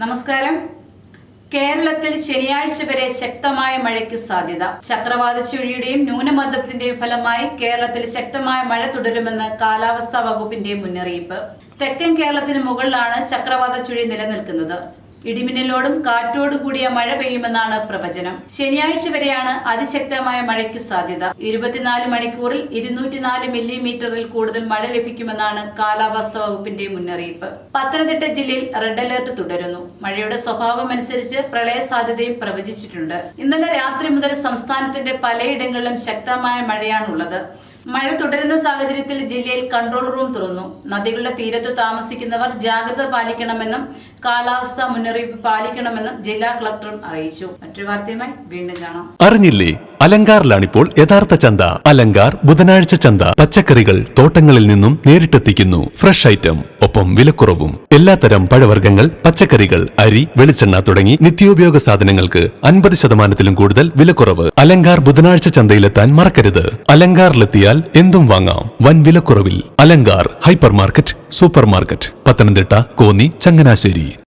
നമസ്കാരം. കേരളത്തിൽ ശനിയാഴ്ച വരെ ശക്തമായ മഴയ്ക്ക് സാധ്യത. ചക്രവാത ചുഴിയുടെയും ന്യൂനമർദ്ദത്തിന്റെയും ഫലമായി കേരളത്തിൽ ശക്തമായ മഴ തുടരുമെന്ന് കാലാവസ്ഥാ വകുപ്പിന്റെ മുന്നറിയിപ്പ്. തെക്കൻ കേരളത്തിന് മുകളിലാണ് ചക്രവാത ചുഴി നിലനിൽക്കുന്നത്. ഇടിമിന്നലോടും കാറ്റോടു കൂടിയ മഴ പെയ്യുമെന്നാണ് പ്രവചനം. ശനിയാഴ്ച വരെയാണ് അതിശക്തമായ മഴയ്ക്ക് സാധ്യത. ഇരുപത്തിനാല് മണിക്കൂറിൽ ഇരുന്നൂറ്റിനാല് മില്ലിമീറ്ററിൽ കൂടുതൽ മഴ ലഭിക്കുമെന്നാണ് കാലാവസ്ഥാ വകുപ്പിന്റെ മുന്നറിയിപ്പ്. പത്തനംതിട്ട ജില്ലയിൽ റെഡ് അലർട്ട് തുടരുന്നു. മഴയുടെ സ്വഭാവം അനുസരിച്ച് പ്രളയ സാധ്യതയും പ്രവചിച്ചിട്ടുണ്ട്. ഇന്നലെ രാത്രി മുതൽ സംസ്ഥാനത്തിന്റെ പലയിടങ്ങളിലും ശക്തമായ മഴയാണുള്ളത്. മഴ തുടരുന്ന സാഹചര്യത്തിൽ ജില്ലയിൽ കൺട്രോൾ റൂം തുറന്നു. നദികളുടെ തീരത്ത് താമസിക്കുന്നവർ ജാഗ്രത പാലിക്കണമെന്നും കാലാവസ്ഥ മുന്നറിയിപ്പ് പാലിക്കണമെന്നും ജില്ലാ കളക്ടറും അറിയിച്ചു. മറ്റൊരു വാർത്തയുമായി വീണ്ടും കാണാം. അറിഞ്ഞില്ലേ? അലങ്കാറിലാണിപ്പോൾ യഥാർത്ഥ ചന്ത. അലങ്കാർ ബുധനാഴ്ച ചന്ത. പച്ചക്കറികൾ തോട്ടങ്ങളിൽ നിന്നും നേരിട്ടെത്തിക്കുന്നു. Fresh item. ഒപ്പം വിലക്കുറവും. എല്ലാത്തരം പഴവർഗങ്ങൾ പച്ചക്കറികൾ അരി വെളിച്ചെണ്ണ തുടങ്ങി നിത്യോപയോഗ സാധനങ്ങൾക്ക് അൻപത് ശതമാനത്തിലും കൂടുതൽ വിലക്കുറവ്. അലങ്കാർ ബുധനാഴ്ച ചന്തയിലെത്താൻ മറക്കരുത്. അലങ്കാറിലെത്തിയാൽ എന്തും വാങ്ങാം. വൻ വിലക്കുറവിൽ Alankar hyper market super market Pathanamthitta Konni Changanassery.